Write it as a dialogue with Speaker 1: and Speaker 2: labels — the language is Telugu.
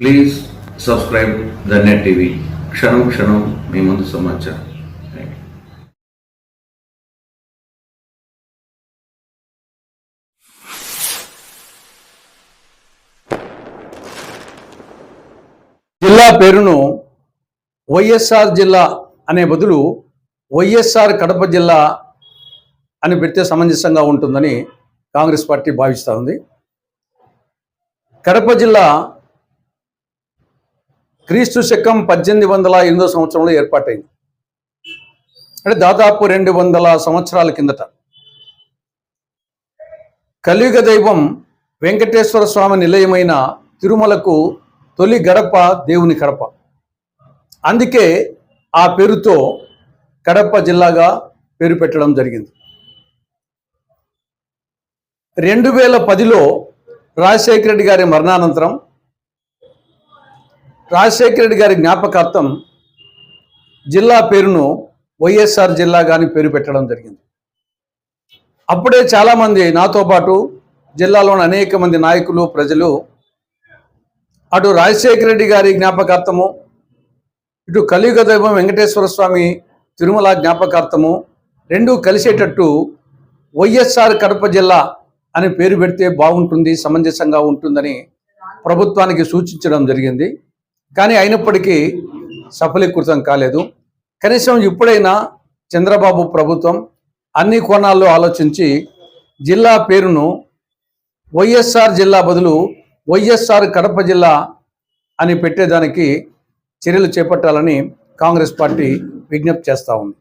Speaker 1: Please subscribe the net TV క్షణం క్షణం మీ ముందు సమాచారం.
Speaker 2: జిల్లా పేరును వైఎస్ఆర్ జిల్లా అనే బదులు వైఎస్ఆర్ కడప జిల్లా అని పెడితే సమంజసంగా ఉంటుందని కాంగ్రెస్ పార్టీ భావిస్తూ ఉంది. కడప జిల్లా క్రీస్తు శకం పద్దెనిమిది వందల ఎనిమిదో సంవత్సరంలో ఏర్పాటైంది. అంటే దాదాపు రెండు వందల సంవత్సరాల కిందట. కలియుగ దైవం వెంకటేశ్వర స్వామి నిలయమైన తిరుమలకు తొలి గడప దేవుని కడప. అందుకే ఆ పేరుతో కడప జిల్లాగా పేరు పెట్టడం జరిగింది. రెండు వేల పదిలో రాజశేఖర రెడ్డి గారి మరణానంతరం రాజశేఖర రెడ్డి గారి జ్ఞాపకార్థం జిల్లా పేరును వైఎస్ఆర్ జిల్లా కానీ పేరు పెట్టడం జరిగింది. అప్పుడే చాలామంది నాతో పాటు జిల్లాలోని అనేక మంది నాయకులు ప్రజలు అటు రాజశేఖర రెడ్డి గారి జ్ఞాపకార్థము ఇటు కలియుగ దైవం వెంకటేశ్వర స్వామి తిరుమల జ్ఞాపకార్థము రెండు కలిసేటట్టు వైఎస్ఆర్ కడప జిల్లా అని పేరు పెడితే బాగుంటుంది సమంజసంగా ఉంటుందని ప్రభుత్వానికి సూచించడం జరిగింది. కానీ అయినప్పటికీ సఫలీకృతం కాలేదు. కనీసం ఇప్పుడైనా చంద్రబాబు ప్రభుత్వం అన్ని కోణాల్లో ఆలోచించి జిల్లా పేరును వైఎస్ఆర్ జిల్లా బదులు వైఎస్ఆర్ కడప జిల్లా అని పెట్టేదానికి చర్యలు చేపట్టాలని కాంగ్రెస్ పార్టీ విజ్ఞప్తి చేస్తూ ఉంది.